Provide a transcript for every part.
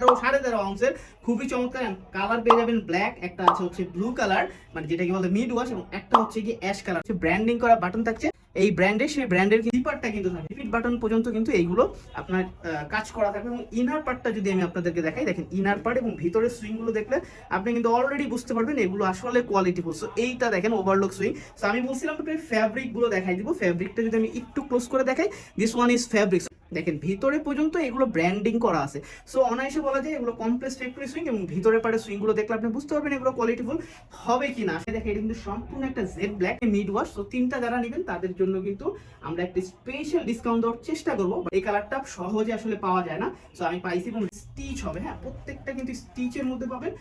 তেরো সাড়ে তেরো মানে যদি দেখাই, দেখেন ইনার পার্ট এবং দেখলে আপনি কিন্তু অলরেডি বুঝতে পারবেন এগুলো আসলে কোয়ালিটি সো এইটা দেখেন ওভারলুক সুইং আমি বলছিলাম আপনাকে ফ্যাব্রিকগুলো দেখাই দিব। ফ্যাব্রিকটা যদি আমি একটু ক্লোজ করে দেখাই দিস ওয়ান ইজ ফ্যাব্রিক দেখেন, ভিতরে পর্যন্ত এগুলো ব্র্যান্ডিং করা আছে। সো অনায়াসে বলা যায় এগুলো কমপ্লেক্স ফ্যাক্টরি সুইং এবং ভিতরে পারে সুইংগুলো দেখলে আপনি বুঝতে পারবেন এগুলো কোয়ালিটিফুল হবে কি না দেখেন, এটা কিন্তু সম্পূর্ণ একটা জেড ব্ল্যাক মিড ওয়াশ তো তিনটা যারা নেবেন, তাদের জন্য কিন্তু আমরা একটা স্পেশাল ডিসকাউন্ট দেওয়ার চেষ্টা করব। এই কালারটা সহজে আসলে পাওয়া যায় না। সো আমি পাইছি এবং স্টিচ হবে হ্যাঁ? প্রত্যেকটা কিন্তু স্টিচের মধ্যে পাবেন।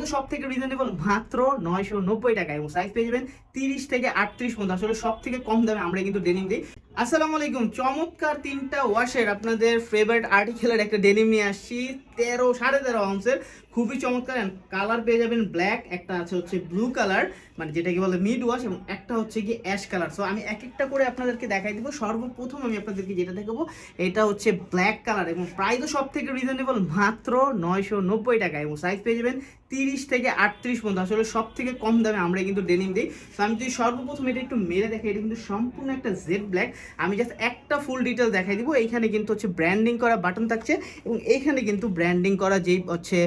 তো সব থেকে রিজনেবল মাত্র নয়শো নব্বই টাকা এবং সাইজ পেয়ে যাবেন তিরিশ থেকে আটত্রিশ মধ্যে আসলে সব থেকে কম দামে আমরা কিন্তু ডেনিম দিই। আসসালামু আলাইকুম। চমৎকার তিনটা ওয়াশের আপনাদের ফেভারিট আর্টিকেলের একটা ডেনিম নিয়ে আসছি। তেরো, সাড়ে তেরো আউন্সের খুবই চমৎকার কালার পেয়ে যাবেন ব্ল্যাক একটা আছে হচ্ছে ব্লু কালার মানে যেটা কি বলে মিড ওয়াশ এবং একটা হচ্ছে কি অ্যাশ কালার সো আমি এক একটা করে আপনাদেরকে দেখাই দিব। সর্বপ্রথম আমি আপনাদেরকে যেটা দেখাবো, এটা হচ্ছে ব্ল্যাক কালার এবং প্রায় তো সব থেকে রিজনেবল মাত্র নয়শো নব্বই টাকা এবং সাইজ পেয়ে যাবেন তিরিশ থেকে আটত্রিশ পর্যন্ত। আসলে সব থেকে কম দামে আমরা কিন্তু ডেনিম দিই। তো আমি যদি সর্বপ্রথম এটা একটু মেরে দেখাই, এটা কিন্তু সম্পূর্ণ একটা জেড ব্ল্যাক আমি জাস্ট একটা ফুল ডিটেল দেখাই দিব। এইখানে কিন্তু হচ্ছে ব্র্যান্ডিং করা বাটন থাকছে এবং এইখানে কিন্তু ব্র্যান্ডিং করা যেই হচ্ছে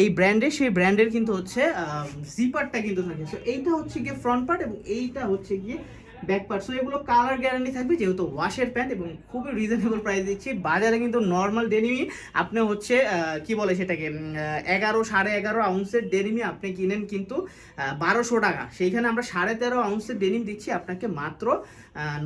এই ব্র্যান্ডের সেই ব্র্যান্ডের কিন্তু হচ্ছে জিপারটা কিন্তু থাকে। সো এইটা হচ্ছে গিয়ে ফ্রন্ট পার্ট এবং এইটা হচ্ছে গিয়ে ব্যাক পার্ট সো এগুলো কালার গ্যারান্টি থাকবে যেহেতু ওয়াশের প্যান্ট এবং খুবই রিজনেবল প্রাইস দিচ্ছি। বাজারে কিন্তু নর্মাল ডেনিমি আপনি হচ্ছে কি বলে সেটাকে এগারো, সাড়ে এগারো আউন্সের ডেনিমি আপনি কিনেন কিন্তু বারোশো টাকা। সেইখানে আমরা সাড়ে তেরো আউন্সের ডেনিম দিচ্ছি আপনাকে মাত্র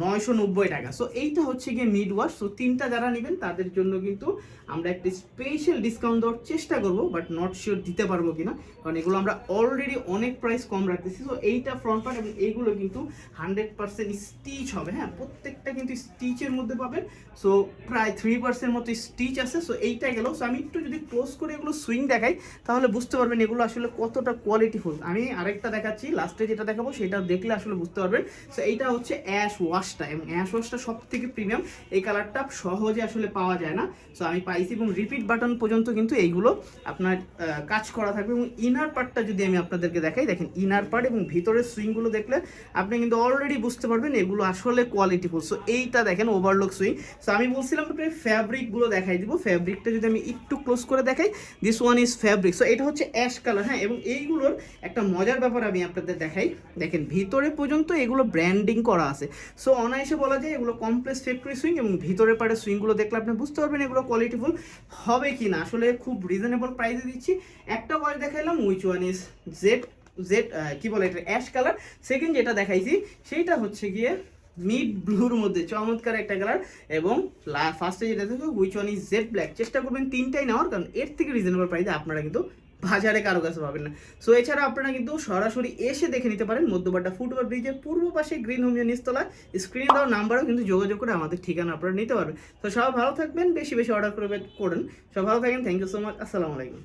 নয়শো নব্বই টাকা। সো এইটা হচ্ছে গিয়ে মিড ওয়াশ সো তিনটা যারা নেবেন তাদের জন্য কিন্তু আমরা একটা স্পেশাল ডিসকাউন্ট দেওয়ার চেষ্টা করব বাট নট শিওর দিতে পারব কিনা। কারণ এগুলো আমরা অলরেডি অনেক প্রাইস কম রাখতেছি। সো এইটা ফ্রন্ট পার্ট এবং এইগুলো কিন্তু হান্ড্রেড পার্সেন্ট স্টিচ হবে হ্যাঁ? প্রত্যেকটা কিন্তু স্টিচের মধ্যে পাবেন। সো প্রায় থ্রি পার্সেন্ট মতো স্টিচ আছে। সো এইটা গেল। সো আমি একটু যদি ক্লোজ করে এগুলো সুইং দেখাই, তাহলে বুঝতে পারবেন এগুলো আসলে কতটা কোয়ালিটিফুল আমি আরেকটা দেখাচ্ছি লাস্টে যেটা দেখাবো, সেটা দেখলে আসলে বুঝতে পারবেন। সো এইটা হচ্ছে অ্যাশ ওয়াশটা এবং অ্যাশ ওয়াশটা সব থেকে প্রিমিয়াম এই কালারটা সহজে আসলে পাওয়া যায় না। সো আমি পাইছি এবং রিপিট বাটন পর্যন্ত কিন্তু এইগুলো আপনার কাজ করা থাকবে এবং ইনার পার্টটা যদি আমি আপনাদেরকে দেখাই, দেখেন ইনার পার্ট এবং ভিতরের সুইংগুলো দেখলে আপনি কিন্তু অলরেডি বুঝতে পারবেন, এগুলো আসলে কোয়ালিটিফুল সো এইটা দেখেন ওভারলুক সুইং সো আমি বলছিলাম আপনাকে ফ্যাব্রিকগুলো দেখাই দিব। ফ্যাব্রিকটা যদি আমি একটু ক্লোজ করে দেখাই this one is fabric so এটা হচ্ছে অ্যাশ কালার হ্যাঁ এবং এইগুলোর একটা মজার ব্যাপার আমি আপনাদের দেখাই। দেখেন, ভিতরে পর্যন্ত এগুলো ব্র্যান্ডিং করা আছে। সো অনায়াসে বলা যায় এগুলো কমপ্লেক্স ফ্যাক্টরি সুইং এবং ভিতরে পারে সুইংগুলো দেখলে আপনি বুঝতে পারবেন এগুলো কোয়ালিটিফুল হবে কি না আসলে খুব রিজনেবল প্রাইসে দিচ্ছি। একটা ওয়াচ দেখাইলাম which one is jet jet কি বলে এটা? Ash colour. সেকেন্ড যেটা দেখাইছি, সেইটা হচ্ছে গিয়ে মিড ব্লুর মধ্যে, চমৎকার একটা কালার। এবং ফার্স্টে যেটা দেখো which one is jet black চেষ্টা করবেন তিনটাই নেওয়ার, কারণ এর থেকে রিজনেবল প্রাইসে আপনারা কিন্তু বাজারে কারও কাছে পাবেন না। সো এছাড়া আপনারা কিন্তু সরাসরি এসে দেখে নিতে পারেন মধ্যবাড্ডা ফুটওভার ব্রিজের পূর্ব পাশে গ্রিন হোমিও নিস্তলা স্ক্রিনে দেওয়া নাম্বারও কিন্তু যোগাযোগ করে আমাদের ঠিকানা আপনারা নিতে পারবেন। তো সবাই ভালো থাকবেন, বেশি বেশি অর্ডার করবে করেন। সব ভালো থাকেন থ্যাংক ইউ সো মাচ আসসালামু আলাইকুম।